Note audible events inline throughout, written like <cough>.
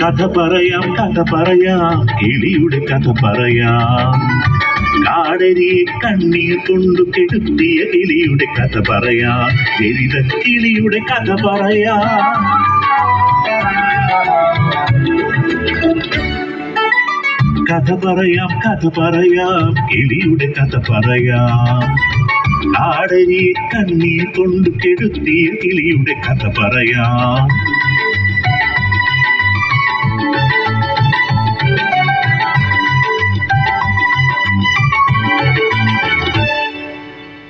കഥ പറയാം കഥ പറയാം കിളിയുടെ കഥ പറയാം. കാടരിയെ കണ്ണീർ കൊണ്ടു കെടുത്തിയ കിളിയുടെ കഥ പറയാം. എരിത കിളിയുടെ കഥ പറയാം. കഥ പറയാം കഥ പറയാം കിളിയുടെ കഥ പറയാം. കാടരിയെ കണ്ണീർ കൊണ്ട് കെടുത്തിയ കിളിയുടെ കഥ പറയാം.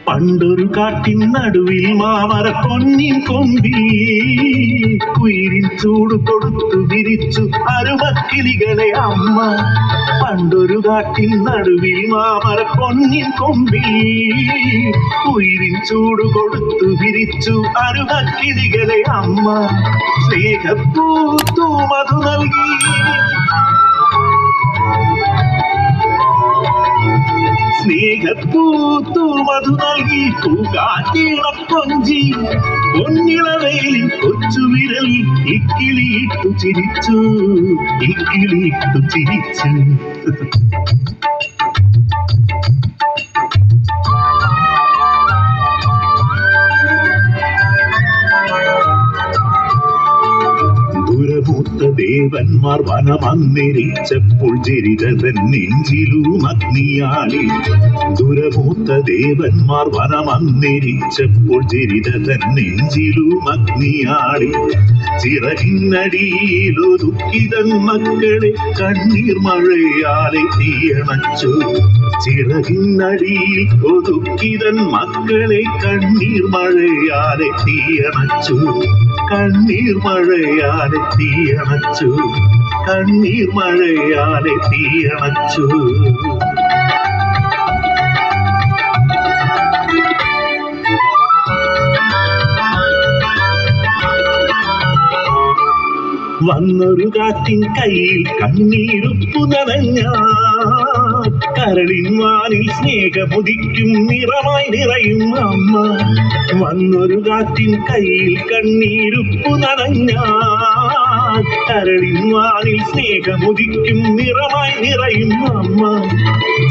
പണ്ടൊരു കാട്ടിൻ നടുവിൽ മാമര പൊന്നിൻ കൊമ്പി കുയിരിൻ ചൂട് കൊടുത്തു വിരിച്ചു അരുമക്കിളികളെ അമ്മ. പണ്ടൊരു കാട്ടിൻ നടുവിൽ മാമര പൊന്നിൻ കൊമ്പി ഉയിരിൻ ചൂട് കൊടുത്തു വിരിച്ചു അരുണക്കിളികളെ അമ്മ. സ്നേഹപ്പൂത്തു മധു നൽകി. സ്നേഹപ്പൂത്തു മധു നൽകി പൂകാറ്റീളം കൊഞ്ചി പൊന്നിളവയിൽ കൊച്ചു വിരൽ ഇക്കിളിയിട്ടു ചിരിച്ചു. ഇക്കിളിയിട്ടു ചിരിച്ചു. ദേവന്മാർ വനമന്നിരിച്ചപ്പോൾ ജരിതൻ നെഞ്ചിലും അഗ്നിയാളി ദുരമൂത്ത ദേവന്മാർ വനമന്നിരിച്ചപ്പോൾ ജരിതൻ നെഞ്ചിലും അഗ്നിയാളി ചിറകിനടിയിലൊതുക്കിതൻ മക്കളെ കണ്ണീർ മഴയാലെ തീയണച്ചു. ചിറകിന്നടിയിൽ ഒതുക്കിതൻ മക്കളെ കണ്ണീർ മഴയാലെ തീയണച്ചു. കണ്ണീർ മഴയാലെ തീയണച്ചു കണ്ണീർ മഴയാലെ തീയണച്ചു വന്നൊരു കാറ്റിൻ കയ്യിൽ കണ്ണീരുപ്പു നനഞ്ഞ. കരളിൻ വാനിൽ സ്നേഹമുദിക്കും നിറമായി നിറയും അമ്മ. വന്നൊരു കാറ്റിൻ കയ്യിൽ കണ്ണീരുപ്പു നനഞ്ഞ. കരളിൻ വാനിൽ സ്നേഹമുദിക്കും നിറമായി നിറയും അമ്മ.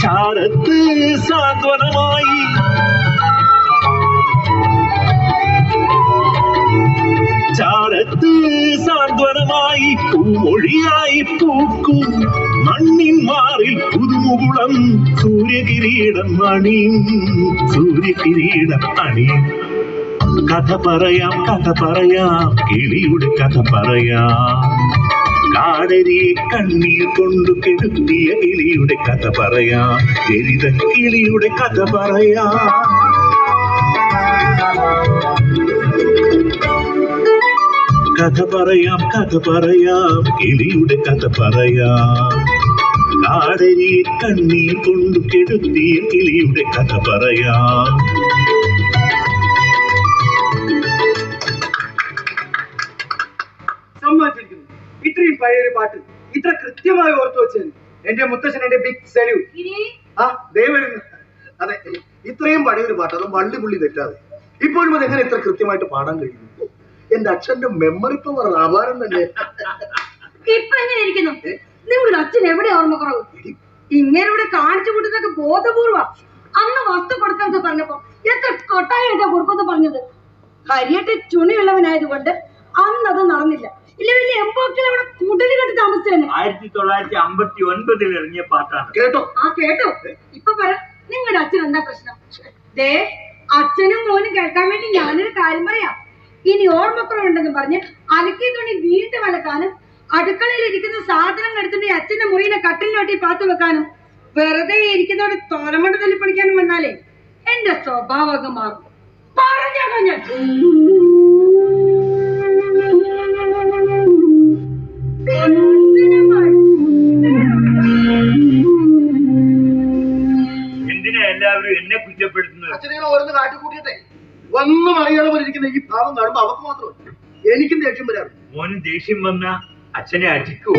ചാരത്ത് സാന്ത്വനമായി സാന്ത്വനമായി പൂമൊഴിയായി പൂക്കും. മണ്ണിൻ മാറിൽ പുതുമുകുളം സൂര്യകിരീടം അണിയും സൂര്യകിരീടം അണിയും. കഥ പറയാം കഥ പറയാം കിളിയുടെ കഥ പറയാം. കാടരിയെ കണ്ണീർ കൊണ്ടു കെടുത്തിയ കിളിയുടെ കഥ പറയാം എരിത കിളിയുടെ കഥ പറയാം. കഥ പറയാം കഥ പറയാം. കിളിയുടെ കഥ പറയാം. കാടരി കണ്ണീർ കൊണ്ടു കെടുത്തിയ കിളിയുടെ കഥ പറയാം. സമ്മതിച്ചിരിക്കുന്നു ഇത്രയും പഴയൊരു പാട്ട് ഇത്ര കൃത്യമായി ഓർത്തു വെച്ചതിന് എന്റെ മുത്തശ്ശൻ എന്റെ ബിഗ് സല്യൂട്ട് ആ ദേ അതെ ഇത്രയും പഴയൊരു പാട്ട് അതും വള്ളി പുള്ളി തെറ്റാതെ. ഇപ്പോഴും അത് എങ്ങനെ ഇത്ര കൃത്യമായിട്ട് പാടാൻ കഴിയുന്നു? എന്റെ അച്ഛന്റെ മെമ്മറി പവർ അപാരം തന്നെ. ഇപ്പൊ എങ്ങനെ ഇരിക്കുന്നു? നിങ്ങളുടെ അച്ഛൻ എവിടെ ഓർമ്മക്കുറവ്? ഇങ്ങനെ കാണിച്ചു കൂട്ടുന്നൊക്കെ ബോധപൂർവം. അന്ന് വസ്തു കൊടുക്കാന്ന് പറഞ്ഞപ്പോ എത്ര കൊട്ടായ എഴുതാ കൊടുക്കുമെന്ന് പറഞ്ഞത്? ഹരിയട്ട് ചുണിയുള്ളവനായതുകൊണ്ട് അന്ന് അത് നടന്നില്ല. ഇല്ല വലിയ എമ്പോക്കിൽ അവിടെ കുടൽ കെട്ടി താമസിച്ചതന്നെ ആയിരത്തി തൊള്ളായിരത്തി അമ്പത്തി ഒൻപതിൽ ഇറങ്ങിയ പാട്ടാണ്. കേട്ടോ? ആ കേട്ടോ? ഇപ്പൊ പറ നിങ്ങളുടെ അച്ഛൻ എന്താ പ്രശ്നം? ദേ അച്ഛനും മോനും കേൾക്കാൻ വേണ്ടി ഞാനൊരു കാര്യം പറയാം. ഇനി ഓർമ്മക്കുറവുണ്ടെന്ന് പറഞ്ഞ് അലക്കിയ തുണി വീണ്ടും അലക്കാനും അടുക്കളയിൽ ഇരിക്കുന്ന സാധനങ്ങൾ എടുത്തിട്ട് അച്ഛന്റെ മുറിയിലെ കട്ടിലിനോട്ടി പാത്തു വെക്കാനും വെറുതെ ഇരിക്കുന്നവരെ തോരമണ്ട തല്ലി പൊളിക്കാനും വന്നാലേ എന്റെ സ്വഭാവം മാറും. പറഞ്ഞോ ഞാൻ എന്തിനാ എല്ലാവരും എന്നെ കുറ്റപ്പെടുത്തുന്നത്? അച്ഛനെ ഓരോന്ന് കാട്ടിക്കൂട്ടിയിട്ടെ. ഒന്നും അറിയാതെ പോലെ ഇരിക്കുന്ന ഈ ഭാവം കാണുമ്പോ അവർക്ക് മാത്രമല്ല. എനിക്കും ദേഷ്യം വരാറുണ്ട്. മോന് ദേഷ്യം വന്ന അച്ഛനെ അടിക്കൂ.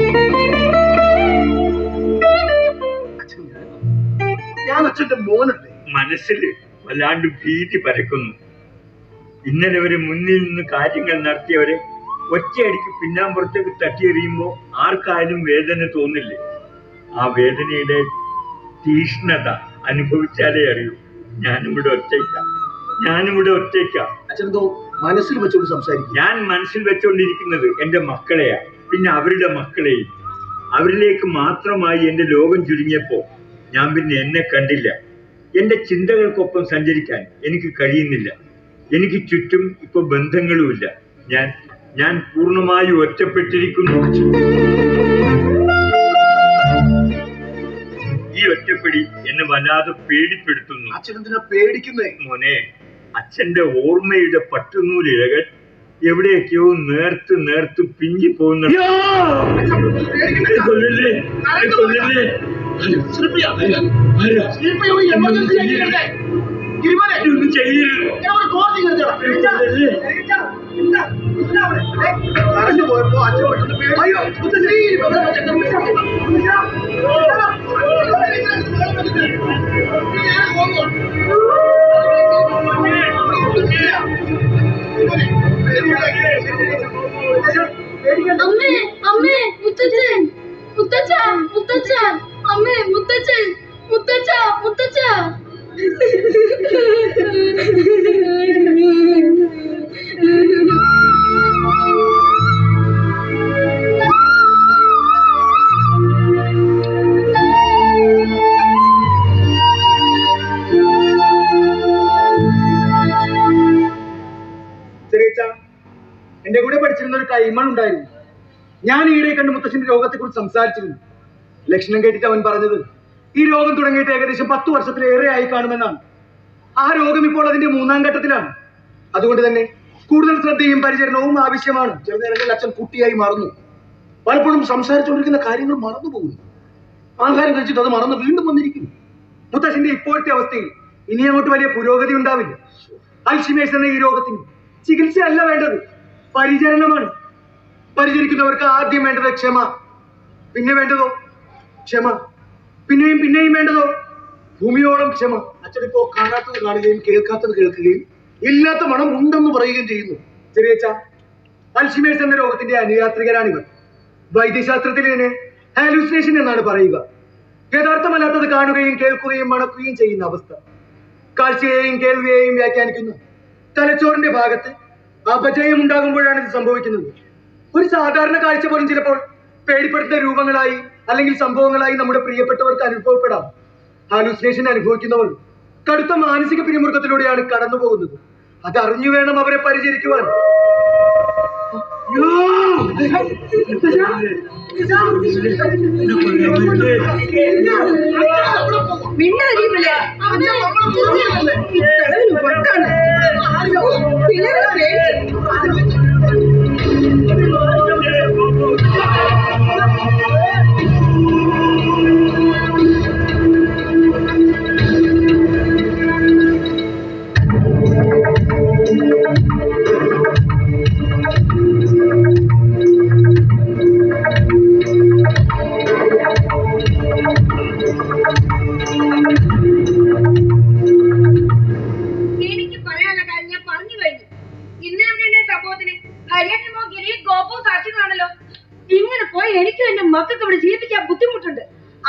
ഞാൻ അച്ഛന്റെ മോനല്ലേ? മനസ്സിൽ വല്ലാണ്ട് ഭീതി പരക്കുന്നു. ഇന്നലെ വരെ മുന്നിൽ നിന്ന് കാര്യങ്ങൾ നടത്തിയവരെ ഒറ്റയടിക്ക് പിന്നാമ്പുറത്തേക്ക് തട്ടിയെറിയുമ്പോൾ ആർക്കായാലും വേദന തോന്നില്ലേ? ആ വേദനയുടെ തീഷ്ണത അനുഭവിച്ചാലേ അറിയൂ. ഞാനിവിടെ ഒറ്റയ്ക്ക. ഞാനിവിടെ ഒറ്റയ്ക്ക. അച്ഛനെന്തോ മനസ്സിൽ വെച്ചുകൊണ്ട് സംസാരിക്കും ഞാൻ മനസ്സിൽ വെച്ചുകൊണ്ടിരിക്കുന്നത് എന്റെ മക്കളെയാ. പിന്നെ അവരുടെ മക്കളെയും. അവരിലേക്ക് മാത്രമായി എന്റെ ലോകം ചുരുങ്ങിയപ്പോ ഞാൻ പിന്നെ എന്നെ കണ്ടില്ല. എന്റെ ചിന്തകൾക്കൊപ്പം സഞ്ചരിക്കാൻ എനിക്ക് കഴിയുന്നില്ല. എനിക്ക് ചുറ്റും ഇപ്പൊ ബന്ധങ്ങളുമില്ല. ഞാൻ ഞാൻ പൂർണമായി ഒറ്റപ്പെട്ടിരിക്കുന്നു. ഈ ഒറ്റപ്പെടി എന്നെ വല്ലാതെ പേടിപ്പെടുത്തുന്നു. അച്ഛനെന്തിനാ പേടിക്കുന്നേ? മോനെ അച്ഛന്റെ ഓർമ്മയുടെ പട്ടുനൂലിഴകൾ എവിടെയൊക്കെയോ നേർത്ത് നേർത്ത് പിഞ്ഞി പോകുന്ന ചെയ്യരുത്. സംസാരിച്ചിരുന്നു. ലക്ഷണം കേട്ടിട്ട് അവൻ പറഞ്ഞത് ഈ രോഗം തുടങ്ങിയിട്ട് ഏകദേശം പത്ത് വർഷത്തിലേറെ ആയി കാണുമെന്നാണ്. ആ രോഗം ഇപ്പോൾ അതിന്റെ മൂന്നാം ഘട്ടത്തിലാണ്. അതുകൊണ്ട് തന്നെ കൂടുതൽ ശ്രദ്ധയും പരിചരണവും ആവശ്യമാണ്. ചില നേരങ്ങളിൽ അച്ഛൻ കുട്ടിയായി മറന്നു. പലപ്പോഴും സംസാരിച്ചുകൊണ്ടിരിക്കുന്ന കാര്യങ്ങൾ മറന്നു പോകുന്നു. ആഹാരം കഴിച്ചിട്ട് അത് മറന്ന് വീണ്ടും വന്നിരിക്കുന്നു. മുത്തശ്ശന്റെ ഇപ്പോഴത്തെ അവസ്ഥയിൽ ഇനി അങ്ങോട്ട് വലിയ പുരോഗതി ഉണ്ടാവില്ല. അൽഷിമേഴ്സ് എന്ന ഈ രോഗത്തിന് ചികിത്സയല്ല വേണ്ടത് പരിചരണമാണ്. പരിചരിക്കുന്നവർക്ക് ആദ്യം വേണ്ടത് ക്ഷമ. പിന്നെ വേണ്ടതോ? ക്ഷമ. പിന്നെയും പിന്നെയും വേണ്ടതോ? ഭൂമിയോളം ക്ഷമ. അച്ഛനിപ്പോ കാണാത്തത് കാണുകയും കേൾക്കാത്തത് കേൾക്കുകയും ഇല്ലാത്ത മണം ഉണ്ടെന്ന് പറയുകയും ചെയ്യുന്നു. ചെറിയച്ച അൽഷിമേഴ്സ് എന്ന രോഗത്തിന്റെ അനുയാത്രികരാണിവർ. വൈദ്യശാസ്ത്രത്തിൽ ഇതിനെ ഹാലൂസിനേഷൻ എന്നാണ് പറയുക. യഥാർത്ഥമല്ലാത്തത് കാണുകയും കേൾക്കുകയും മണക്കുകയും ചെയ്യുന്ന അവസ്ഥ. കാഴ്ചയെയും കേൾവിയെയും വ്യാഖ്യാനിക്കുന്നു. തലച്ചോറിന്റെ ഭാഗത്ത് അപജയം ഉണ്ടാകുമ്പോഴാണ് ഇത് സംഭവിക്കുന്നത്. ഒരു സാധാരണ കാഴ്ച പോലും ചിലപ്പോൾ പേടിപ്പെടുത്തുന്ന രൂപങ്ങളായി അല്ലെങ്കിൽ സംഭവങ്ങളായി നമ്മുടെ പ്രിയപ്പെട്ടവർക്ക് അനുഭവപ്പെടാം. ഹാലുസിനേഷൻ അനുഭവിക്കുന്നവർ കടുത്ത മാനസിക പിരിമുറുക്കത്തിലൂടെയാണ് കടന്നു പോകുന്നത്. അത് അറിഞ്ഞു വേണം അവരെ പരിചരിക്കുവാൻ. മിണ്ടാതിരിക്കുമല്ലേ?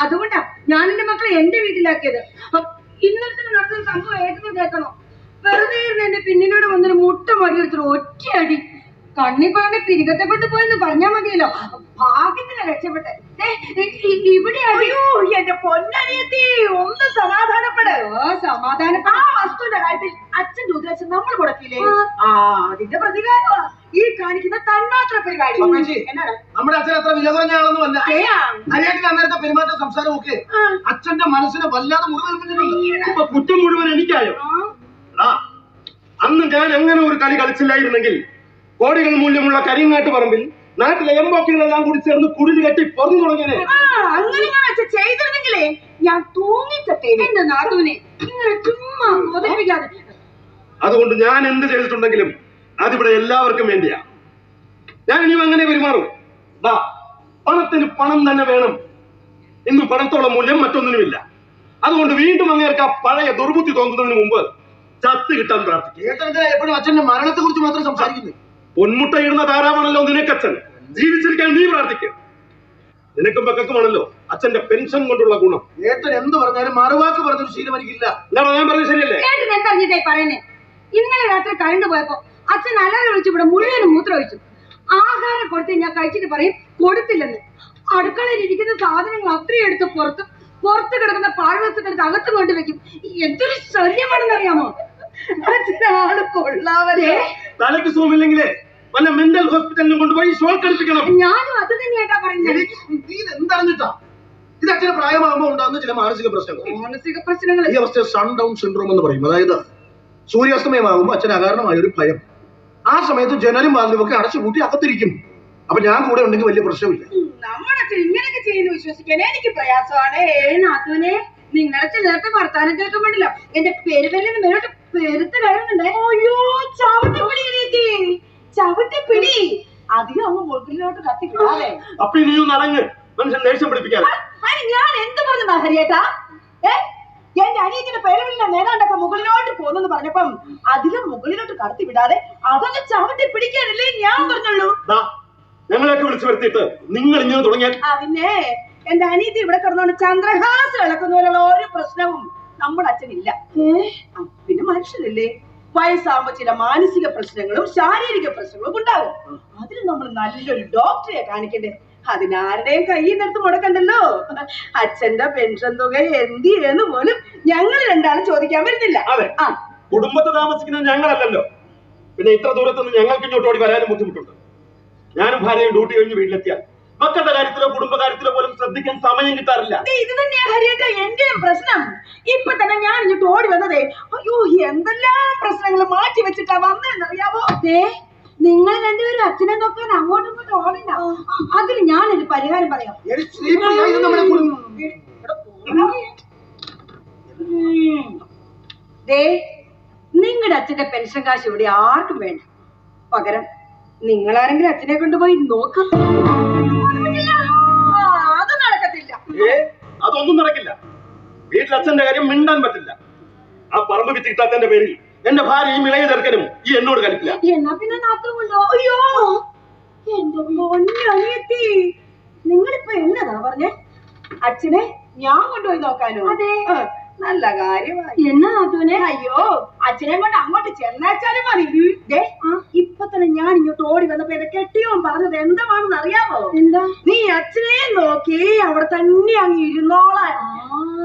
അതുകൊണ്ടാ ഞാൻ എന്റെ മക്കളെ എന്റെ വീട്ടിലാക്കിയത്. ഇന്നത്തെ നടത്തുന്ന സംഭവം ഏതെന്ന് കേൾക്കണോ. വെറുതെ ഇരുന്ന് എന്റെ പിന്നിലൂടെ വന്നൊരു മുട്ട മടിയെടുത്തൊരു ഒറ്റയടി കണ്ണിക്കൊള്ളെ പിരികത്തെ കൊണ്ട് പോയെന്ന് പറഞ്ഞാ മതിയല്ലോ. ഭാഗ്യത്തിന് രക്ഷപ്പെട്ടെ. ഇവിടെ അയ്യോ എന്റെ പൊന്നനിയത്തി ഒന്ന് സമാധാനപ്പെട്. സമാധാനം ആ വസ്തുവിന്റെ കാര്യത്തിൽ അച്ഛന്റെ ഉദ്ദേശം നമ്മൾ മുടക്കില്ലേ ആ. അതിന്റെ പ്രതികാരമാ. ഈ കാണിക്കുന്ന തന്മാത്ര പരിപാടി. അമ്മച്ചി. എന്നാണ്? നമ്മുടെ അച്ഛൻ അത്ര വില കുറഞ്ഞ ആളൊന്നുമല്ല ഏയാ? ഹരിയാട്ടിൽ അന്നേരത്തെ പെരുമാറ്റ സംസാരവും ഒക്കെ ആ. അച്ഛന്റെ മനസ്സിനെ വല്ലാതെ മുറിവേൽപ്പിച്ചിട്ടുണ്ട്. കുറ്റം മുഴുവൻ എനിക്കായോ? അന്ന് ഞാൻ അങ്ങനെ ഒരു കളി കളിച്ചില്ലായിരുന്നെങ്കിൽ കോടികൾ മൂല്യമുള്ള കരിങ്ങാട്ട് പറമ്പിൽ നാട്ടിലെ എംബോക്കികളെല്ലാം കൂടി ചേർന്ന് കുടിൽ കെട്ടി പറഞ്ഞു തുടങ്ങിയനെ ആ, അങ്ങനെ ചെയ്തിരുന്നെങ്കിലേ ഞാൻ തൂങ്ങിച്ചത്തേനെ എന്റെ നാത്തൂനെ ഇങ്ങനെ ചുമ്മാ കൊതിപ്പിക്കാതെ. അതുകൊണ്ട് ഞാൻ എന്ത് ചെയ്തിട്ടുണ്ടെങ്കിലും അതിവിടെ എല്ലാവർക്കും വേണ്ടിയാ. ഞാൻ ഇനിയും അങ്ങനെ പെരുമാറും. ദാ പണത്തിന് പണം തന്നെ വേണം. ഇന്ന് പണത്തോളം മൂല്യം മറ്റൊന്നിനുമില്ല. അതുകൊണ്ട് വീണ്ടും അങ്ങേർക്ക് ആ പഴയ ദുർബുദ്ധി തോന്നുന്നതിന് മുമ്പ് ചത്ത് കിട്ടാൻ പ്രാർത്ഥിക്കും. എപ്പോഴും അച്ഛന്റെ മരണത്തെ കുറിച്ച് മാത്രം സംസാരിക്കുന്നത്? പൊന്മുട്ടയിടുന്ന താരാവാണല്ലോ നിനക്കച്ഛൻ. ജീവിച്ചിരിക്കാൻ നീ പ്രാർത്ഥിക്കുക നിനക്കും പക്കക്കുമാണല്ലോ അച്ഛന്റെ പെൻഷൻ കൊണ്ടുള്ള ഗുണം. ഏട്ടൻ എന്ത് പറഞ്ഞാലും മറുവാക്ക് പറഞ്ഞൊരു ശീലം എനിക്കില്ല. എന്താണ് ഞാൻ പറഞ്ഞത് ശരിയല്ലേ? ഏട്ടൻ പറയുന്നേ? ഇന്നലെ രാത്രി കരണ്ട് പോയപ്പോ അച്ഛൻ അലറി വിളിച്ചു ഇവിടെ മുഴുവനും മൂത്രമൊഴിച്ചു ആഹാരം കൊടുത്ത് ഞാൻ കഴിച്ചിട്ട് പറയും കൊടുത്തില്ലെന്ന്. അടുക്കളയിൽ ഇരിക്കുന്ന സാധനങ്ങൾ അത്രയും എടുത്ത് പുറത്ത് പുറത്ത് കിടക്കുന്ന പാഴ്വസ്തുക്കൾ അകത്ത് കൊണ്ടുവെക്കും. എന്തൊരു ശല്യമാണെന്നറിയാമോ അച്ഛനാണ് കൊള്ളാവരെ തലയ്ക്ക് സുഖമില്ലെങ്കിലേ വല്ല മെന്റൽ ഹോസ്പിറ്റലിലും കൊണ്ടുപോയി ഷോക്ക് എടുപ്പിക്കണം ഞാനും അത് തന്നെയാട്ടാ നീ ഇത് എന്തറിഞ്ഞിട്ടാ ഇത് അച്ഛന് പ്രായമാകുമ്പോൾ ഉണ്ടാകുന്ന ചില മാനസിക പ്രശ്നങ്ങൾ. മാനസിക പ്രശ്നങ്ങൾ ഈ അവസ്ഥ സൺ ഡൗൺ സിൻഡ്രോം എന്ന് പറയും. അതായത് സൂര്യാസ്തമയമാകുമ്പോൾ അച്ഛൻ അകാരണമായ ഒരു ഭയം. ആ സമയത്ത് ജനലും വാതിലും ഒക്കെ അടച്ചുപൂട്ടി അകത്തിരിക്കും. അപ്പൊ ഞാൻ കൂടെ ഉണ്ടെങ്കിൽ വലിയ പ്രശ്നമില്ല. നമ്മുടെ അച്ഛൻ ഇങ്ങനെയൊക്കെ ചെയ്യുന്നു വിശ്വസിക്കാൻ എനിക്ക് പ്രയാസമാണ്. ഏ നാത്തൂനെ നിങ്ങളെ ചിലർക്ക് വർത്താനം കേൾക്കാൻ വേണ്ടില്ല എന്റെ പെരുവലിന് മേലോട്ട് പെരുത്ത് കയറുന്നുണ്ട് അയ്യോ ചവിട്ടിപ്പിടി അനിയത്തി. ചവിട്ടിപ്പിടി അധികം അങ്ങ് മുകളിലോട്ട് കത്തി വിടാതെ അപ്പൊ ഇനിയും ഒന്ന് അടങ്ങ് മനുഷ്യൻ ദേഷ്യം പിടിപ്പിക്കാതെ അതിന് ഞാൻ എന്ത് പറഞ്ഞു മഹരിയേട്ടാ? ഏ? എന്റെ അനിയത്തിന്റെ പെരുവലിന്റെ നേതാണ്ടൊക്കെ മുകളിലോട്ട് പോകുന്നെന്ന് പറഞ്ഞപ്പം അധികം മുകളിലോട്ട് കടത്തി വിടാതെ അതൊന്ന് ചവിട്ടി പിടിക്കാനല്ലേ ഞാൻ പറഞ്ഞുള്ളൂ. ഞങ്ങളെയൊക്കെ വിളിച്ചു വരുത്തിയിട്ട് നിങ്ങൾ ഇങ്ങനെ തുടങ്ങിയാൽ ആ പിന്നെ എന്റെ അനിയത്തി ഇവിടെ കിടന്നുകൊണ്ട് ചന്ദ്രഹാസ് ഇളക്കുന്ന പോലുള്ള ഒരു പ്രശ്നവും നമ്മുടെ അച്ഛനില്ല ഇല്ല പിന്നെ മനുഷ്യരല്ലേ? വയസ്സാകുമ്പോ ചില മാനസിക പ്രശ്നങ്ങളും ശാരീരിക പ്രശ്നങ്ങളും ഉണ്ടാകും അതിന് നമ്മൾ നല്ലൊരു ഡോക്ടറെ കാണിക്കണ്ടേ. അതിനാരുടെയും കയ്യിൽ നിന്നെടുത്ത് മുടക്കണ്ടല്ലോ. അച്ഛന്റെ പെൻഷൻ തുക എന്ത് ചെയ്യുന്നു പോലും ഞങ്ങൾ രണ്ടാളും ചോദിക്കാൻ വരുന്നില്ല. അതെ. ആ. കുടുംബത്തെ താമസിക്കുന്നത് ഞങ്ങളല്ലല്ലോ. പിന്നെ ഇത്ര ദൂരത്തുനിന്ന് ഞങ്ങൾക്ക് ഇങ്ങോട്ട് ഓടി വരാനും ബുദ്ധിമുട്ടുണ്ട്. ഞാനും ഭാര്യയും ഡ്യൂട്ടി കഴിഞ്ഞ് വീട്ടിലെത്തിയാൽ മക്കളുടെ കാര്യത്തിലോ കുടുംബ കാര്യത്തിലോ പോലും ശ്രദ്ധിക്കാൻ സമയം കിട്ടാറില്ല. ദേ, ഇത് തന്നെയാ ഹരിയേട്ട എന്റെയും പ്രശ്നം. ഇപ്പൊ തന്നെ ഞാൻ ഇങ്ങോട്ട് ഓടി വന്നതേ അയ്യോ എന്തെല്ലാം പ്രശ്നങ്ങൾ മാറ്റി വെച്ചിട്ടാ വന്നതെന്നറിയാമോ ദേ നിങ്ങൾ രണ്ടുപേരും അച്ഛനെ നോക്കാൻ അങ്ങോട്ടും ഇങ്ങോട്ടും ഓടണ്ട. അതിൽ ഞാനൊരു പരിഹാരം പറയാം. ദേ നിങ്ങളുടെ അച്ഛന്റെ പെൻഷൻ കാശ് ഇവിടെ ആർക്കും വേണ്ട. പകരം നിങ്ങളാരെങ്കിലും അച്ഛനെ കൊണ്ടുപോയി നോക്കാം. ഏ? അതൊന്നും നടക്കില്ല. വീട്ടിൽ അച്ഛന്റെ കാര്യം മിണ്ടാൻ പറ്റില്ല. ആ പറമ്പ് വിറ്റ് കിട്ടാത്തന്റെ പേരിൽ എന്റെ ഭാര്യ ഈ ഇളയ ചെറുക്കനും ഈ എന്നോട് കലിപ്പില്ല. എന്നാ പിന്നെ നാത്തും കൊണ്ടോ? അയ്യോ! എന്റെ പൊന്നനിയത്തി നിങ്ങളിപ്പോ എന്നതാ പറഞ്ഞേ? അച്ഛനെ ഞാൻ കൊണ്ടുപോയി നോക്കാനോ? അതെ. നല്ല കാര്യമായി. എന്നാ അതുനെ അയ്യോ അച്ഛനെ കൊണ്ട് അങ്ങോട്ട് ചെന്നാച്ചാലും മതി. ദേ, ഇപ്പൊ തന്നെ ഞാൻ ഇങ്ങോട്ട് ഓടി വന്നപ്പോ എന്റെ കെട്ടിയോൻ പറഞ്ഞത് എന്താണെന്ന് അറിയാമോ എന്താ? നീ അച്ഛനെ നോക്കി അവിടെ തന്നെ അങ്ങ് ഇരുന്നോളാൻ.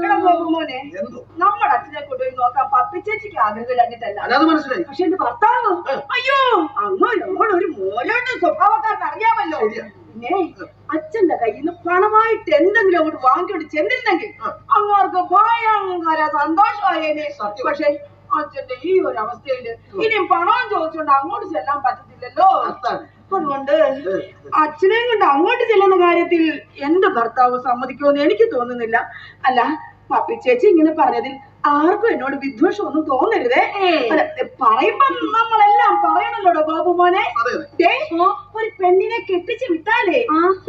എടാ മോനെ എന്തോ? നമ്മുടെ അച്ഛനെ കൊണ്ടുപോയി നോക്കാൻ പപ്പിച്ചേച്ചിക്ക് അല്ലാതെ മനസ്സിലായി. പക്ഷെ എന്റെ ഭർത്താവ്. അയ്യോ അങ്ങോട്ട് ഒരു മോലോട്ട് സ്വഭാവക്കാരൻ അറിയാമല്ലോ. പിന്നെ അച്ഛന്റെ കയ്യിൽ നിന്ന് പണമായിട്ട് എന്തെങ്കിലും അങ്ങോട്ട് വാങ്ങിക്കൊണ്ട് ചെന്നിരുന്നെങ്കിൽ അങ്ങോർക്ക് ഭയങ്കര സന്തോഷമായേനെ. പക്ഷെ അച്ഛന്റെ ഈ ഒരു അവസ്ഥയിൽ ഇനിയും പണവും ചോദിച്ചോണ്ട് അങ്ങോട്ട് ചെല്ലാൻ പറ്റത്തില്ലല്ലോ. അതുകൊണ്ട് അച്ഛനെയും കൊണ്ട് അങ്ങോട്ട് ചെല്ലുന്ന കാര്യത്തിൽ എന്റെ ഭർത്താവ് സമ്മതിക്കുമെന്ന് എനിക്ക് തോന്നുന്നില്ല. അല്ല പപ്പി ചേച്ചി ഇങ്ങനെ പറഞ്ഞതിൽ ആർക്കും എന്നോട് വിദ്വേഷം ഒന്നും തോന്നരുതേ പറയുമ്പം നമ്മളെല്ലാം പറയണല്ലോടോ ബാബു മോനെ? ഒരു പെണ്ണിനെ കെട്ടിച്ച് വിട്ടാലേ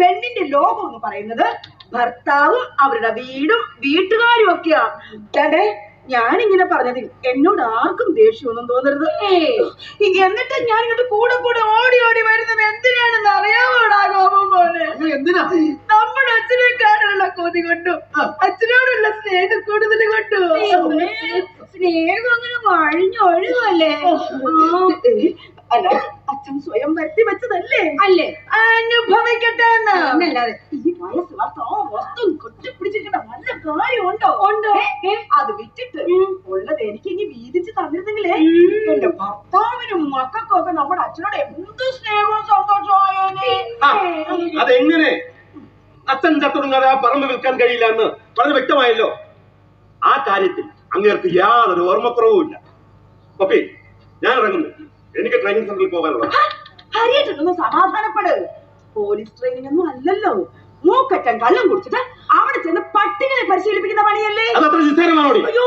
പെണ്ണിന്റെ ലോകം എന്ന് പറയുന്നത് ഭർത്താവും അവരുടെ വീടും വീട്ടുകാരും ഒക്കെയാ. ചേട്ടേ ഞാനിങ്ങനെ പറഞ്ഞതിൽ എന്നോട് ആർക്കും ദേഷ്യമൊന്നും തോന്നരുത്. എന്നിട്ട് ഞാൻ ഇങ്ങോട്ട് കൂടെ കൂടെ ഓടി ഓടി വരുന്നത് എന്തിനാണെന്ന് അറിയാമോടാ ഗോപം പോലെ നമ്മുടെ അച്ഛനെ കാണാനുള്ള കൊതി കൊണ്ടു അച്ഛനോടുള്ള സ്നേഹം കൂടുതൽ കൊണ്ടു. സ്നേഹം അങ്ങനെ വഴിഞ്ഞൊഴുകല്ലേ അല്ല അച്ഛൻ സ്വയം വരുത്തി വെച്ചതല്ലേ? അല്ലേ? അനുഭവിക്കട്ടെ എന്ന്. എന്നല്ലാതെ ഈ വയസ്സ് വസ്തു കൊട്ടിപ്പിടിച്ചിരിക്കുന്ന വല്ല കാര്യമുണ്ടോ? ഉണ്ട്? അത് വിറ്റിട്ട് ഉള്ളത് എനിക്ക് ഇനി വീതിച്ച് തന്നിരുന്നെങ്കിലേ എന്റെ ഭർത്താവിനും മക്കൾക്കൊക്കെ നമ്മുടെ അച്ഛനോട് എന്ത് സ്നേഹവും സന്തോഷമായേനെ ആ, അതെങ്ങനെ? അച്ഛൻ ചത്തുടങ്ങാതെ ആ പറമ്പ് വിൽക്കാൻ കഴിയില്ല എന്ന് വളരെ വ്യക്തമായല്ലോ. ആ കാര്യത്തിൽ അങ്ങേർക്ക് യാതൊരു ഓർമ്മക്കുറവുമില്ല ഓക്കെ ഞാൻ ഇറങ്ങുന്നു. എനിക്ക് ട്രെയിനിങ് സെന്ററിൽ പോകാനുള്ള ഹരിയേട്ടൊന്ന് സമാധാനപ്പെട്. പോലീസ് ട്രെയിനിങ് ഒന്നും അല്ലല്ലോ. മൂക്കറ്റം കള്ളം കുടിച്ചിട്ട് അവിടെ ചെന്ന് പട്ടികളെ പരിശീലിപ്പിക്കുന്ന പണിയല്ലേ? അയ്യോ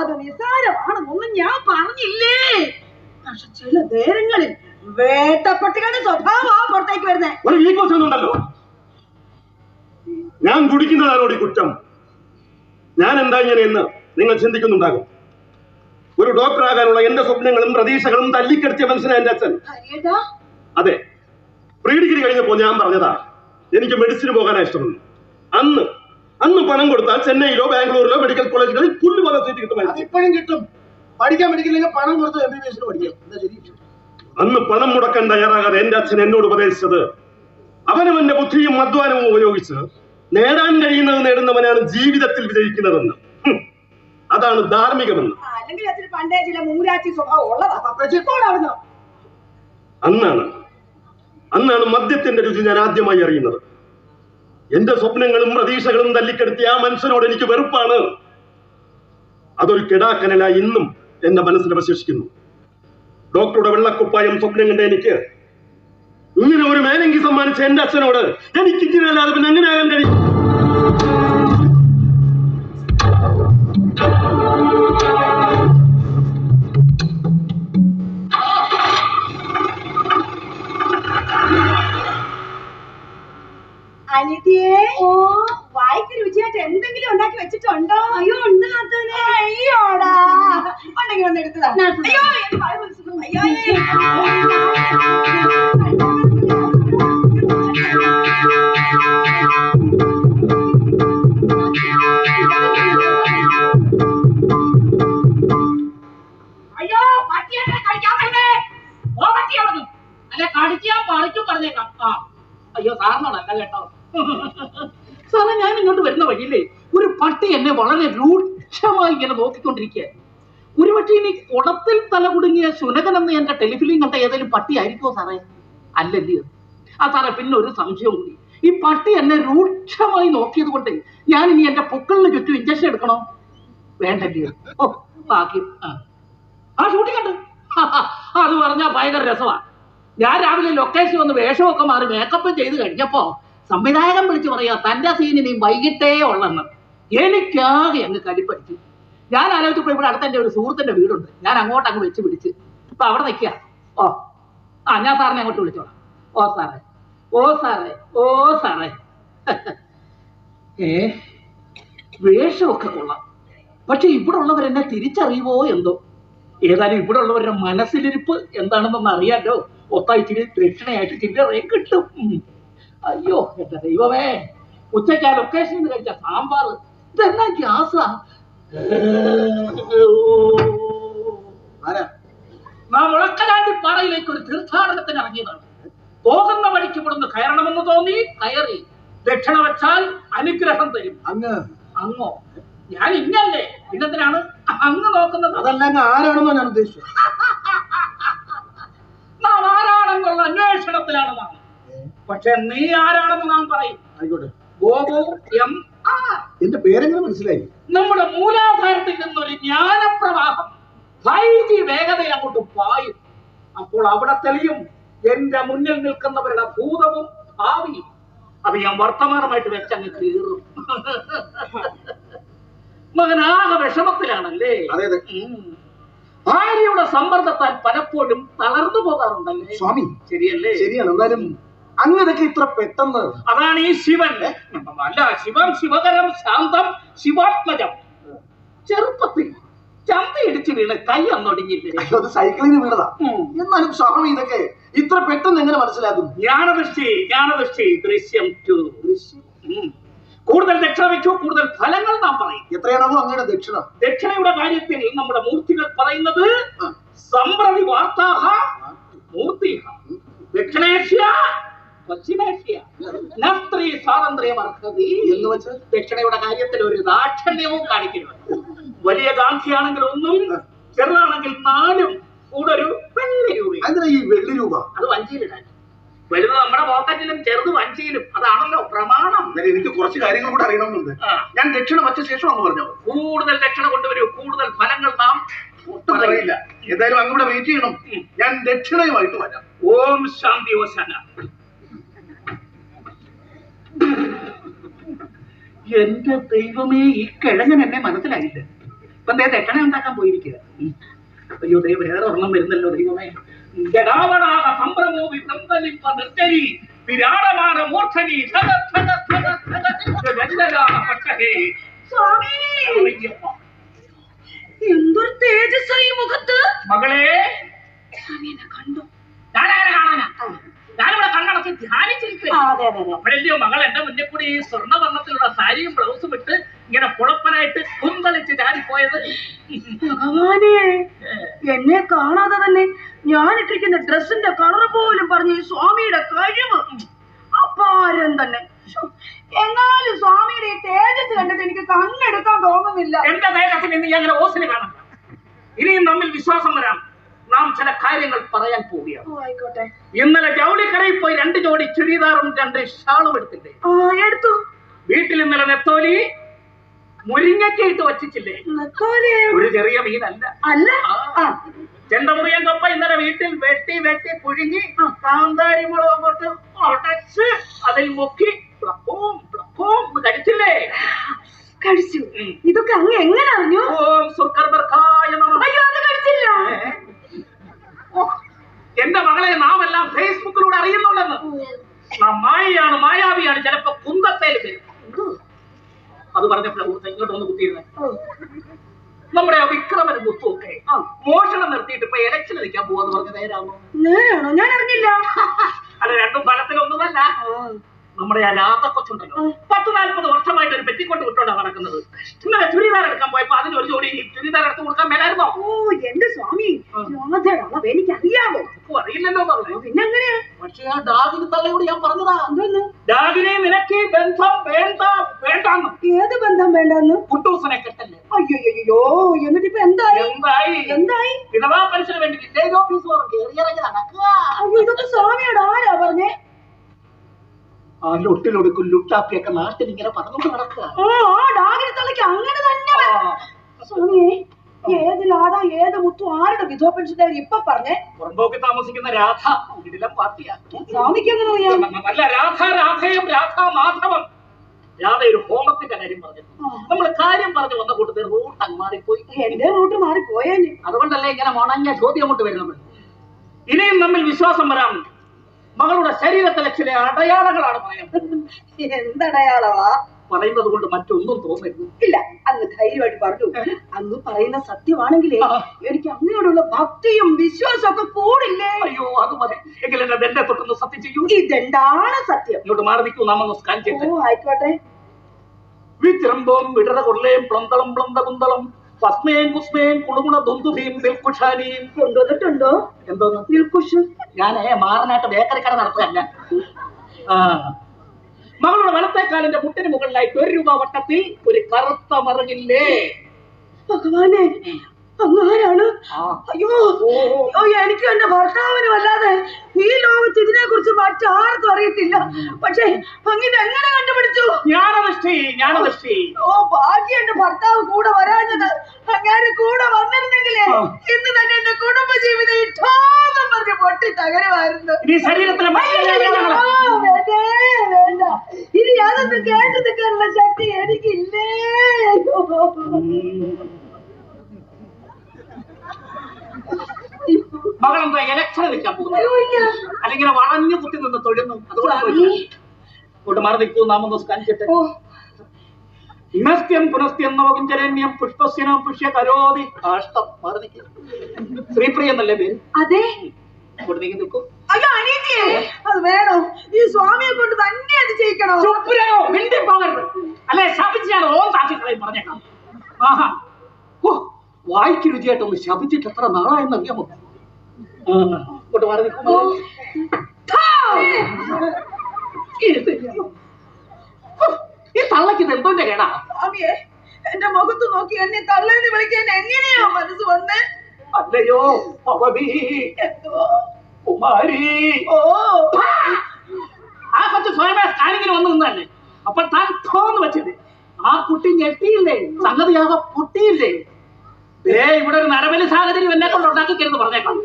അത് നിസാരമാണെന്നൊന്നും ഞാൻ പറഞ്ഞില്ലേ? പക്ഷെ ചില നേരങ്ങളിൽ വേട്ടപ്പട്ടികളുടെ സ്വഭാവമാ പുറത്തേക്ക് വരുന്നേ. ഒരു ഒന്നുണ്ടല്ലോ ഞാൻ കുടിക്കുന്നതാണോടി കുറ്റം? ഞാൻ എന്താ ഇങ്ങനെയെന്ന് നിങ്ങൾ ചിന്തിക്കുന്നുണ്ടാകും. ഒരു ഡോക്ടർ ആകാനുള്ള എന്റെ സ്വപ്നങ്ങളും പ്രതീക്ഷകളും തല്ലിക്കടിച്ച മനസ്സിനാ എന്റെ അച്ഛൻ. അതെ. പ്രീ ഡിഗ്രി കഴിഞ്ഞപ്പോ ഞാൻ പറഞ്ഞതാ എനിക്ക് മെഡിസിന് പോകാനാ ഇഷ്ടമെന്ന്. അന്ന് അന്ന് പണം കൊടുത്താൽ ചെന്നൈയിലോ ബാംഗ്ലൂരിലോ മെഡിക്കൽ കോളേജുകളിൽ പുല്ലുപോലെ സീറ്റ് കിട്ടുമായിരുന്നു. ഇപ്പോഴും കിട്ടും. പഠിക്കാൻ പഠിക്കില്ലെങ്കിൽ പണം കൊടുത്ത് എം ബി ബി എസിന് പഠിക്കാം. അന്ന് പണം മുടക്കാൻ തയ്യാറാകാതെ എന്റെ അച്ഛൻ എന്നോട് ഉപദേശിച്ചത് അവനവന്റെ ബുദ്ധിയും അധ്വാനവും ഉപയോഗിച്ച് നേടാൻ കഴിയുന്നത് നേടുന്നവനാണ് ജീവിതത്തിൽ വിജയിക്കുന്നതെന്ന്. അതാണ് ധാർമ്മികമെന്ന്. അല്ലെങ്കിൽ അച്ഛന് പണ്ടേ ചില മൂരാച്ചി സ്വഭാവം അന്നാണ്. അന്നാണ് മദ്യത്തിന്റെ രുചി ഞാൻ ആദ്യമായി അറിയുന്നത്. എന്റെ സ്വപ്നങ്ങളും പ്രതീക്ഷകളും തല്ലിക്കെടുത്തിയ ആ മനുഷ്യനോട് എനിക്ക് വെറുപ്പാണ്. അതൊരു കിടാക്കനലായി ഇന്നും എന്റെ മനസ്സിൽ അവശേഷിക്കുന്നു. ഡോക്ടറുടെ വെള്ളക്കുപ്പായം സ്വപ്നം കണ്ട എനിക്ക് ഇങ്ങനെ ഒരു മേലങ്കി സമ്മാനിച്ച എന്റെ അച്ഛനോട് എനിക്ക് ഇങ്ങനെ അല്ലാതെ പിന്നെ എങ്ങനെയാകാൻ കഴിയും? അനിയത്തിയെ ഓ വായിക്ക് രുചിയായിട്ട് എന്തെങ്കിലും ഉണ്ടാക്കി വെച്ചിട്ടുണ്ടോ? അയ്യോ ഉണ്ട് നാത്തൂനെ. അയ്യോടാ. ഉണ്ടെങ്കിൽ ഒന്ന് എടുത്തതാ. അയ്യോ അയ്യോ. പട്ടി അവിടുന്ന് അല്ലെ കടിച്ചാ പറിച്ചു പറഞ്ഞേക്കാം. ആ. അയ്യോ സാറിനോടല്ല കേട്ടോ. സാറേ ഞാൻ ഇങ്ങോട്ട് വരുന്ന വഴിയില്ലേ? ഒരു പട്ടി എന്നെ വളരെ രൂക്ഷമായി ഇങ്ങനെ നോക്കിക്കൊണ്ടിരിക്കുക ഒരു പക്ഷേ ഇനി കുടത്തിൽ തല കുടുങ്ങിയ ശുനകൻ എന്ന് എന്റെ ടെലിഫിലിം കണ്ട ഏതെങ്കിലും പട്ടി ആയിരിക്കുമോ സാറേ? അല്ലല്ലയോ. ആ സാറേ പിന്നെ ഒരു സംശയം കൂടി. ഈ പട്ടി എന്നെ രൂക്ഷമായി നോക്കിയത് കൊണ്ട് ഞാൻ ഇനി എന്റെ പൊക്കളിന് ചുറ്റും ഇഞ്ചക്ഷൻ എടുക്കണോ? വേണ്ടല്ലേ ഓ ബാക്കി ആ. ആ ഷൂട്ടിംഗ് ഉണ്ട്. <laughs> അത് പറഞ്ഞാൽ ഭയങ്കര രസമാണ് ഞാൻ രാവിലെ ലൊക്കേഷൻ വന്ന് വേഷമൊക്കെ മാറി മേക്കപ്പും ചെയ്ത് കഴിഞ്ഞപ്പോ സംവിധായകൻ വിളിച്ചു പറയാ തന്റെ സീനിനി വൈകിട്ടേ ഉള്ളെന്ന്. എനിക്കാകെ അങ്ങ് കലിപ്പടിച്ചു. ഞാൻ ആലോചിച്ചപ്പോ ഇവിടെ അടുത്ത് എന്റെ ഒരു സുഹൃത്തിന്റെ വീടുണ്ട്. ഞാൻ അങ്ങോട്ട് അങ്ങ് വെച്ച് പിടിച്ച് ഇപ്പൊ അവിടെ നിൽക്കുക ഓ ആ ഞാൻ സാറിനെ അങ്ങോട്ട് വിളിച്ചോളാം. ഓ സാറേ. ഓ സാറേ. ഓ സാറേ. <laughs> ഏ വേഷമൊക്കെ കൊള്ളാം. പക്ഷെ ഇവിടെ ഉള്ളവരെന്നെ തിരിച്ചറിയുമോ എന്തോ? ഏതായാലും ഇവിടെ ഉള്ളവരുടെ മനസ്സിലിരിപ്പ് എന്താണെന്നൊന്ന് അറിയാലോ. ഒത്ത ഇച്ചിരി ദക്ഷിണയായിട്ട് ചില്ലറയും കിട്ടും. അയ്യോ എന്റെ ദൈവമേ. ഉച്ചയ്ക്ക് ആ ലൊക്കേഷനിൽ കഴിച്ച സാമ്പാർ. ഇതെന്നാ ഗ്യാസാ? നാം ഉളക്കലാണ്ടി പാറയിലേക്ക് ഒരു തീർത്ഥാടനത്തിന് ഇറങ്ങിയതാണ്. പോകുന്ന വഴിക്ക് ഇവിടുന്ന് കയറണമെന്ന് തോന്നി കയറി ദക്ഷിണ വെച്ചാൽ അനുഗ്രഹം തരും. അങ്ങ്. അങ്ങോ? ഞാൻ ഇന്നല്ലേ ഇന്നത്തിനാണ് അങ്ങ് നോക്കുന്നത്. അതല്ല ആരാണെന്നോ ഞാൻ ഉദ്ദേശിച്ചത്? നാം ആരാണെന്നുള്ള അന്വേഷണത്തിലാണ് നാം. പക്ഷെ നീ ആരാണെന്ന് നാം പറയും. ആയിക്കോട്ടെ. Gopu M R. എന്റെ പേരെങ്ങനെ മനസ്സിലായി? നമ്മുടെ മൂലാധാരത്തിൽ നിന്നൊരു ജ്ഞാനപ്രവാഹം ഫൈവ് ജി വേഗതയിൽ അങ്ങോട്ട് പായും. അപ്പോൾ അവിടെ തെളിയും. എന്റെ മുന്നിൽ നിൽക്കുന്നവരുടെ ഭൂതവും ഭാവിയും അത് ഞാൻ വർത്തമാനമായിട്ട് വെച്ചങ്ങ് കീറും. മകനാകെ വിഷമത്തിലാണല്ലേ? അതെ അതെ. ഉം. ഭാര്യയുടെ സമ്മർദ്ദത്താൽ പലപ്പോഴും തളർന്നു പോകാറുണ്ടല്ലേ? സ്വാമി ശരിയല്ലേ? ശരിയാണ്. എന്നാലും അങ്ങനൊക്കെ ഇത്ര പെട്ടെന്ന് അതാണ് ഈ ശിവൻ. അല്ല ശിവം ശിവകരം ശാന്തം ശിവാത്മജം. ചെറുപ്പത്തിൽ ചന്തയിടിച്ച് വീണ് കൈ അന്നൊടിഞ്ഞില്ലേ അത് സൈക്കിളിന് വീണതാ. എന്നാലും സ്വാമി ഇതൊക്കെ ഇത്ര പെട്ടെന്ന് എങ്ങനെ മനസ്സിലാക്കും ജ്ഞാനദൃഷ്ടി ജ്ഞാനദൃഷ്ടി ദൃശ്യം ടു. ഉം. കൂടുതൽ ദക്ഷിണ വെച്ചു കൂടുതൽ ഫലങ്ങൾ നാം പറയും. എത്രയാണോ അങ്ങനെ ദക്ഷിണ? ദക്ഷിണയുടെ കാര്യത്തിൽ നമ്മുടെ മൂർത്തികൾ പറയുന്നത് സംപ്രതി സമ്പ്രതി വാർത്താഹ മൂർത്തിഹ. ദക്ഷിണേഷ്യ പശ്ചിമേഷ്യ. നസ്ത്രീ സ്വാതന്ത്ര്യം അർഹതി എന്ന് വെച്ച്? ദക്ഷിണയുടെ കാര്യത്തിൽ ഒരു ദാക്ഷണ്യവും കാണിക്കരുത്. വലിയ ഗാന്ധിയാണെങ്കിൽ ഒന്നും ചെറുതാണെങ്കിൽ നാലും കൂടെ ഒരു വെള്ളി രൂപ അങ്ങനെ ഈ വെള്ളി രൂപ? അത് വഞ്ചിയിലിടാൻ. വലുത് നമ്മുടെ പോക്കറ്റിലും ചെറുത് വഞ്ചിയിലും അതാണല്ലോ പ്രമാണം. എനിക്ക് കുറച്ച് കാര്യങ്ങൾ കൂടെ അറിയണമെന്നുണ്ട്. ഞാൻ ദക്ഷിണ വച്ച ശേഷം അങ്ങ് പറഞ്ഞു? കൂടുതൽ ദക്ഷിണ കൊണ്ടുവരൂ. കൂടുതൽ ഫലങ്ങൾ നാം ഒട്ടും പറയില്ല. എന്തായാലും അങ്ങൂടെ വെയിറ്റ് ചെയ്യണം. ഞാൻ ദക്ഷിണയുമായിട്ട് വരാം. ഓം ശാന്തി ഓശാന എന്റെ ദൈവമേ ഈ കിഴങ്ങൻ എന്നെ മനസ്സിലായില്ല? ഇപ്പൊ ദേ ദക്ഷണ ഉണ്ടാക്കാൻ പോയിരിക്കുക. അയ്യോ ദൈവം വേറെ ഒരെണ്ണം വരുന്നല്ലോ ദൈവമേ. വിരാടമാന മൂർധനി ധഗ ധഗ ധഗ ധഗ പട്ടഹേ. സ്വാമി എന്തൊരു തേജസ്സായി മുഖത്ത് മകളെ സ്വാമി എന്നെ കണ്ടു ഞാനിവിടെ കണ്ണടച്ച് ധ്യാനിച്ചിരിക്കുക അതെ അതെ അതെ അപ്പോഴല്ലയോ മകൾ എന്റെ മുന്നിൽ കൂടി ഈ സ്വർണവർണത്തിലുള്ള സാരിയും ബ്ലൗസും ഇട്ട് ഇങ്ങനെ പുളപ്പനായിട്ട് കുന്തളിച്ച് ചാടിപ്പോയത് ഭഗവാനെ എന്നെ കാണാതെ തന്നെ ഞാൻ ഇട്ടിരിക്കുന്ന ഡ്രസ്സിന്റെ കളർ പോലും പറഞ്ഞ ഈ സ്വാമിയുടെ കഴിവ്. അപാരം തന്നെ. എന്നാലും സ്വാമിയുടെ ഈ തേജസ് കണ്ടിട്ട് എനിക്ക് കണ്ണെടുക്കാൻ തോന്നുന്നില്ല. എന്റെ ദേഹത്തിൽ നിന്ന് ഞാൻ അങ്ങനെ ഓസിന് കാണാം. ഇനിയും നമ്മിൽ വിശ്വാസം വരാം. നാം ചില കാര്യങ്ങൾ പറയാൻ പോവുകയാണ്. ഓ, ആയിക്കോട്ടെ. ഇന്നലെ ജൗളിക്കടയിൽ പോയി രണ്ട് ജോഡി ചുരിദാറും രണ്ട് ഷാളും എടുത്തില്ലേ? എടുത്തു. വീട്ടിൽ ഇന്നലെ നെത്തോലി മുരിങ്ങയ്ക്ക് ഇട്ട് വച്ചിട്ടില്ലേ ഒരു ചെറിയ മീനല്ല. അല്ല? ആ. ചെണ്ടമുറിയൻ തൊപ്പ ഇന്നലെ വീട്ടിൽ വെട്ടി വെട്ടി പുഴുങ്ങി. കാന്താരി മുളക് കൊണ്ട് ഉടച്ച് അതിൽ മുക്കി. കഴിച്ചില്ലേ? കഴിച്ചു. ഇതൊക്കെ അങ്ങ് എങ്ങനെ അറിഞ്ഞു? ഓം സുർക്കർബർക്കായ നമഃ. അയ്യോ അത് കഴിച്ചില്ല. എന്റെ മകളെ നാം എല്ലാം ഫേസ്ബുക്കിലൂടെ അറിയുന്നുണ്ടെന്ന്. മായയാണ് മായാവിയാണ് ചിലപ്പോ കുന്തത്തേൽ അത് പറഞ്ഞപ്പോഴാണ് ഇങ്ങോട്ട് ഒന്ന് കുത്തിയിരുന്നത് നമ്മുടെ ആ വിക്രമൻ മുത്തുമൊക്കെ മോഷണം നിർത്തിയിട്ട് ഇപ്പൊ ഇലക്ഷൻ നിൽക്കാൻ പോവാന്ന് പറഞ്ഞ നേരാണോ നേരാണോ? ഞാൻ അറിഞ്ഞില്ല <laughs> അല്ല രണ്ടും ഫലത്തിലൊന്നുമല്ല നമ്മുടെ ആ രാധ കൊച്ചുണ്ടല്ലോ പത്ത് നാൽപ്പത് വർഷമായിട്ട് ഒരു പെറ്റിക്കൊണ്ട് വിട്ടോണ്ടാ നടക്കുന്നത്. ഇന്നലെ ചുരിദാർ എടുക്കാൻ പോയപ്പോ അതിന് ഒരു ജോഡി ചുരിദാർ എടുത്ത് കൊടുക്കാൻ മേലായിരുന്നോ? ഓ എന്റെ സ്വാമി രാധയുടെ അളവ് എനിക്കറിയാമോ അറിയാമോ അറിയില്ലല്ലോ പറഞ്ഞു. പിന്നെങ്ങനെ പക്ഷേ ആ ഡാഗിന് തള്ളയോട് ഞാൻ പറഞ്ഞതാ. എന്തോന്ന് ഡാഗിനെ നിനക്ക് ബന്ധം വേണ്ട വേണ്ടാന്ന്. ഏത് ബന്ധം വേണ്ടെന്ന്? കുട്ടൂസനെ കെട്ടല്ലേ. അയ്യോ എന്നിട്ട് ഇപ്പൊ എന്തായി? എന്തായി? എന്തായി? വിധവാ പെൻഷന് വേണ്ടി വില്ലേജ് ഓഫീസർ കയറിയിറങ്ങി നടക്കുക. ഇതൊക്കെ സ്വാമിയോട് ആരാ പറഞ്ഞേ ആ ലൊട്ടിലൊടുക്കും ലുട്ടാപ്പിയൊക്കെ നാട്ടിൽ ഇങ്ങനെ പറഞ്ഞുകൊണ്ട് നടക്കുക. ഓ ആ ഡാഗിരി തള്ളക്ക് അങ്ങനെ തന്നെ വേ- സ്വാമിയെ ഏത് ലാത ഏത് മുത്തു ആരുടെ വിധോ പെൻഷൻകാർ ഇപ്പൊ പറഞ്ഞേ? പുറമ്പോക്കി താമസിക്കുന്ന രാധ ഇതിലും പാർട്ടിയാ. സ്വാമിക്ക് എങ്ങനെ അറിയാം? അല്ല രാധ രാധയും രാധാ മാധവം. രാധ ഒരു ഹോമത്തിന്റെ കാര്യം പറഞ്ഞു നമ്മൾ കാര്യം പറഞ്ഞു വന്ന കൂട്ടത്തിൽ റൂട്ട് അങ്ങ് മാറിപ്പോയി. എന്റെ റൂട്ട് മാറി പോയേന് അതുകൊണ്ടല്ലേ ഇങ്ങനെ മുണങ്ങിയ ചോദ്യം കൊണ്ട് വരുന്നത്? ഇനിയും നമ്മിൽ വിശ്വാസം വരാം. മകളുടെ ശരീരത്തിലെ ചില അടയാളങ്ങളാണ് പറയുന്നത്. എന്തടയാളവാ പറയുന്നത് കൊണ്ട് മറ്റൊന്നും തോന്നരുത്. ഇല്ല അങ്ങ് ധൈര്യമായിട്ട് പറഞ്ഞു. അങ്ങ് പറയുന്ന സത്യമാണെങ്കിലേ എനിക്ക് അങ്ങയോടുള്ള ഭക്തിയും വിശ്വാസവും ഒക്കെ കൂടില്ലേ? അയ്യോ അത് മതി. എങ്കിലും എന്റെ ദണ്ടെ തൊട്ടൊന്ന് സത്യം ചെയ്യൂ. ഈ ദണ്ടാണ് സത്യം? ഇങ്ങോട്ട് മാറി നിൽക്കൂ നാം ഒന്ന് സ്കാൻ ചെയ്തു ആയിക്കോട്ടെ. വിചിരമ്പോം വിടറ കൊള്ളയും പ്ലന്തളം പ്ലന്ത കുന്തളം പസ്മയും കുസ്മയും കുളുകുണ ബന്ധുഭീം ദിൽക്കുഷാനിയും കൊണ്ടുവന്നിട്ടുണ്ടോ? എന്തോന്ന് ദിൽക്കുഷ് ഞാനേ മാറനായിട്ട് ബേക്കറി കട നടത്തുകയല്ല. ആ. മകളുടെ വലത്തേക്കാലിന്റെ മുട്ടിന് മുകളിലായിട്ട് ഒരു രൂപ വട്ടത്തിൽ ഒരു കറുത്ത മറുകില്ലേ ഭഗവാനെ അങ്ങാരാണ്. അയ്യോ അയ്യോ എനിക്കും എന്റെ ഭർത്താവിനും അല്ലാതെ ഈ ലോകത്ത് ഇതിനെ കുറിച്ച് മറ്റാർക്കും അറിയത്തില്ല. പക്ഷെ അങ്ങനെ എങ്ങനെ കണ്ടുപിടിച്ചു? ഓ ഭാഗ്യം എന്റെ ഭർത്താവ് കൂടെ വരാഞ്ഞത് അങ്ങനെ കൂടെ വന്നിരുന്നെങ്കിലേ ഇന്ന് തന്നെ എന്റെ കുടുംബ ജീവിതം ഇഷ്ടോന്നും പറഞ്ഞ് പൊട്ടി തകരുമായിരുന്നു. വേണ്ട ഇനി അതൊന്നും കേട്ടു നിൽക്കാനുള്ള ശക്തി എനിക്കില്ലേ? മകളെന്താ ഇലക്ഷൻ നിൽക്കാൻ പോകുന്നത്? അയ്യോ, ഇല്ല. അല്ലെങ്കിൽ വളഞ്ഞു കുത്തി നിന്ന് തൊഴുന്നു. അതുകൊണ്ട് മാറി നിൽക്കൂ. നാം ഒന്ന് ഓ. ഇമസ്ത്യം പുനസ്ത്യം നോകിഞ്ചരണ്യം പുഷ്പസ്യനം പുഷ്യ കരോതി കാഷ്ടം മാറി നിൽക്കും. ശ്രീപ്രിയ എന്നല്ലേ പേര്? അതെ. നിൽക്കൂ. അയ്യോ അനീതിയെ. അത് വേണോ? ഈ സ്വാമിയെ കൊണ്ട് തന്നെ അത് ചെയ്യിക്കണോ? ചുപ്പുരയോ മിണ്ടി പോകരുത് അല്ലെ ശപിച്ചാണ് ഓം താക്ഷികളെ പറഞ്ഞേക്കാം. ആഹാ. ഓ വായിക്ക് രുചിയായിട്ടൊന്ന് ശപിച്ചിട്ട് എത്ര നാളായെന്ന് അറിയാമോ? ഇങ്ങോട്ട് മാറി നിൽക്കുമ്പോ ഈ തള്ളക്ക് ഇത് എന്തോന്റെ കേടാ? സ്വാമിയെ എന്റെ മുഖത്ത് നോക്കി എന്നെ തള്ളേന്ന് വിളിക്കാൻ എങ്ങനെയാ മനസ്സ് വന്നേ? അല്ലയോ ഭവതി കുമാരി. ഓ. ആ കൊച്ചു സ്വയമേ സ്കാനിങ്ങിന് വന്നു നിന്നല്ലേ അപ്പോൾ താൻ തോന്ന് വെച്ചത് ആ കുട്ടി ഞെട്ടിയില്ലേ? സംഗതിയാകെ പൊട്ടിയില്ലേ? ദേ ഇവിടെ ഒരു നരബലി സാഹചര്യം എന്നെ കൊണ്ട് ഉണ്ടാക്കിക്കരുത് പറഞ്ഞേക്കാം.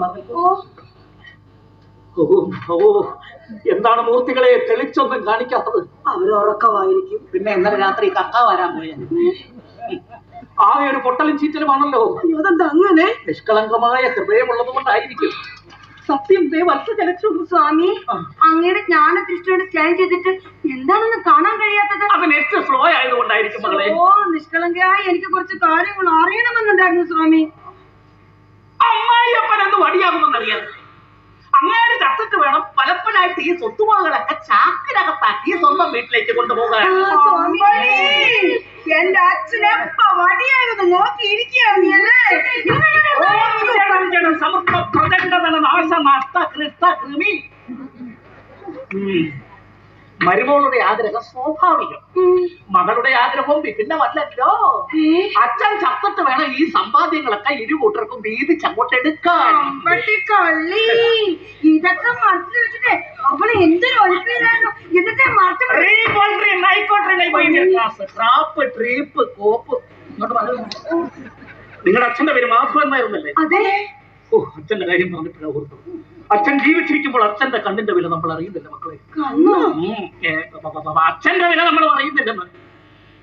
പറഞ്ഞേക്കോ. ഓ. ഓ എന്താണ് മൂർത്തികളെ തെളിച്ചൊന്നും കാണിക്കാത്തത്? അവർ ഉറക്കമായിരിക്കും. പിന്നെ ഇന്നലെ രാത്രി കക്ക വരാൻ പോയ. ആകെ ഒരു പൊട്ടലും ചീറ്റലുമാണല്ലോ. ആണല്ലോ അതെന്താ അങ്ങനെ? നിഷ്കളങ്കമായ ഹൃദയമുള്ളത് കൊണ്ടായിരിക്കും സത്യം ദേ വത്സജലച്ചു സ്വാമി. അങ്ങയുടെ അങ്ങയുടെ ജ്ഞാനദൃഷ്ടിയോട് സ്കാൻ ചെയ്തിട്ട് എന്താണെന്ന് കാണാൻ കഴിയാത്തത്? അവൻ ഏറ്റവും സ്ലോ ആയതുകൊണ്ടായിരിക്കും ഓ നിഷ്കളങ്കയായി എനിക്ക് കുറച്ച് കാര്യങ്ങൾ അറിയണമെന്നുണ്ടായിരുന്നു സ്വാമി. അമ്മായിയപ്പൻ എന്ത് വടിയാകുമെന്നറിയാം അങ്ങേര് ചത്തിട്ട് വേണം പലപ്പോഴായിട്ട് ഈ സ്വത്തുവകകളൊക്കെ ചാക്കിനകത്താക്കി സ്വന്തം വീട്ടിലേക്ക് കൊണ്ടുപോകാൻ. എന്റെ അച്ഛനെപ്പ വടിയായിരുന്നു നോക്കിയിരിക്കുകയാണ് കൃമി ഉം. മരുമോളുടെ ആഗ്രഹം സ്വാഭാവികം. മകളുടെ ആഗ്രഹവും വിഭിന്നമല്ലല്ലോ. അച്ഛൻ ചത്തിട്ട് വേണം ഈ സമ്പാദ്യങ്ങളൊക്കെ ഇരു കൂട്ടർക്കും വീതിച്ച് അങ്ങോട്ട് എടുക്കാൻ. ഇതൊക്കെ മറച്ചു വെച്ചിട്ട് അവൾ എന്തൊരു ഒളിപ്പിലായിരുന്നു. എന്നിട്ട് ട്രാപ്പ് ട്രീപ്പ് കോപ്പ്. നിങ്ങളുടെ അച്ഛന്റെ പേര് മാധവൻ എന്നായിരുന്നല്ലേ? അതെ. ഓ അച്ഛന്റെ കാര്യം പറഞ്ഞിട്ടാണ് ഓർത്തത് അച്ഛൻ ജീവിച്ചിരിക്കുമ്പോൾ അച്ഛന്റെ കണ്ണിന്റെ വില നമ്മൾ അറിയുന്നില്ല മക്കളെ. അച്ഛന്റെ വില നമ്മൾ അറിയുന്നില്ലെന്ന്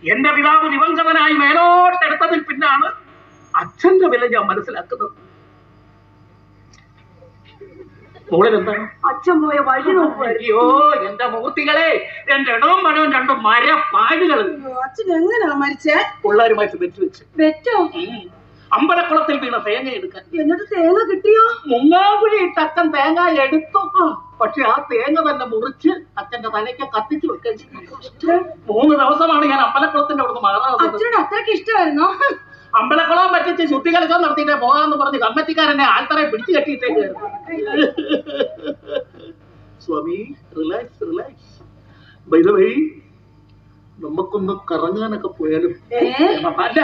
എന്റെ പിതാവ് ദിവംഗതനായി മേലോട്ടെടുത്തതിൽ പിന്നാണ് അച്ഛന്റെ വില ഞാൻ മനസ്സിലാക്കുന്നത്. മോളിൽ എന്താണ് അച്ഛൻ പോയ വഴി അയ്യോ എന്റെ മൂർത്തികളെ എന്റെ ഇടവും പടവും രണ്ടും മര പാടുകൾ അച്ഛൻ എങ്ങനെയാ മരിച്ചേ? പിള്ളേരുമായിട്ട് വെച്ച്. വെച്ച് ഉം. അമ്പലക്കുളത്തിൽ വീണ തേങ്ങ എടുക്കാൻ. എന്നിട്ട് തേങ്ങ കിട്ടിയോ? മുങ്ങാകുഴി ഇട്ട് അച്ഛൻ തേങ്ങ എടുത്തു. പക്ഷെ ആ തേങ്ങ തന്നെ മുറിച്ച് അച്ഛന്റെ തലയ്ക്ക് കത്തിച്ചു വെക്കാൻ മൂന്ന് ദിവസമാണ് ഞാൻ അമ്പലക്കുളത്തിന്റെ അവിടുന്ന് മാറാറുള്ളത്. അത്രയ്ക്ക് ഇഷ്ടമായിരുന്നോ? അമ്പലക്കുളം പറ്റിച്ച് ശുദ്ധികലശം നടത്തിയിട്ടേ പോകാന്ന് പറഞ്ഞ് കമ്മറ്റിക്കാരനെ ആൽത്തറെ പിടിച്ചു കെട്ടിയിട്ടേ സ്വാമി റിലാക്സ് റിലാക്സ് വൈ നമുക്കൊന്ന് കറങ്ങാനൊക്കെ പോയാലും അല്ല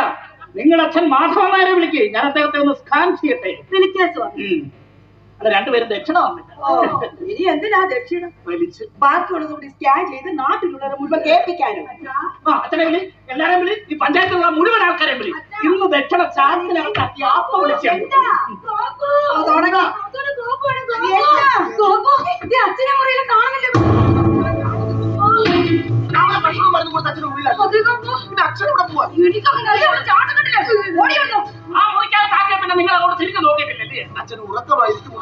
നിങ്ങൾ അച്ഛൻ മാധവനാരെ വിളിക്കുക ഞാൻ അദ്ദേഹത്തെ ഒന്ന് സ്കാൻ ചെയ്യട്ടെ. അത് രണ്ടുപേരും ദക്ഷിണ വന്നില്ല ഇനി എന്തിനാ ദക്ഷിണ? വലിച്ച്. ബാക്കിയുള്ളത് കൂടി സ്കാൻ ചെയ്ത് നാട്ടിലുള്ളവരെ മുഴുവൻ കേൾപ്പിക്കാനും ആ അച്ഛനെ വിളി. എല്ലാരെയും വിളി. ഈ പഞ്ചായത്തിലുള്ള മുഴുവൻ ആൾക്കാരെയും വിളി. ഇന്ന് ദക്ഷിണ ചാക്കിനകത്താക്കി ആപ്പ വിളിച്ചാണ് അച്ഛനെ മുറിയിൽ കാണുന്നില്ല. അച്ഛനെ ഉള്ളിലാക്കി പോവാ. ആ പിന്നെ നിങ്ങൾ തിരിഞ്ഞു അച്ഛൻ ഉറക്കമായിരിക്കും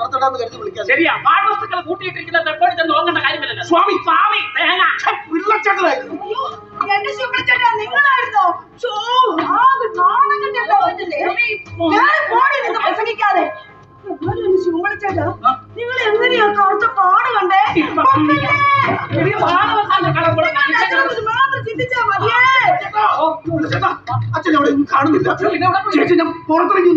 കരുതി ശരിയാ പാഴ്വസ്തുക്കൾ കൂട്ടിയിട്ടിരിക്കുന്ന തെപ്പോഴും ചെന്ന് നോക്കേണ്ട കാര്യമില്ലല്ലോ. സ്വാമി സ്വാമി തേങ്ങ. പിള്ളച്ചേട്ടനായിരുന്നു എന്റെ ശുഭ്രച്ചേട്ടാ നിങ്ങളായിരുന്നോ? ഛോ, ആകെ നാണം കെട്ടല്ലോ. ഞാൻ ഫോണിൽ നിന്ന് പ്രസംഗിക്കാതെ. നിങ്ങൾ എങ്ങനെയാ കറുത്ത പാട് കണ്ടേ? അച്ഛൻ അവിടെ കാണുന്നില്ല. ചേച്ചി ഞാൻ പുറത്തിറങ്ങി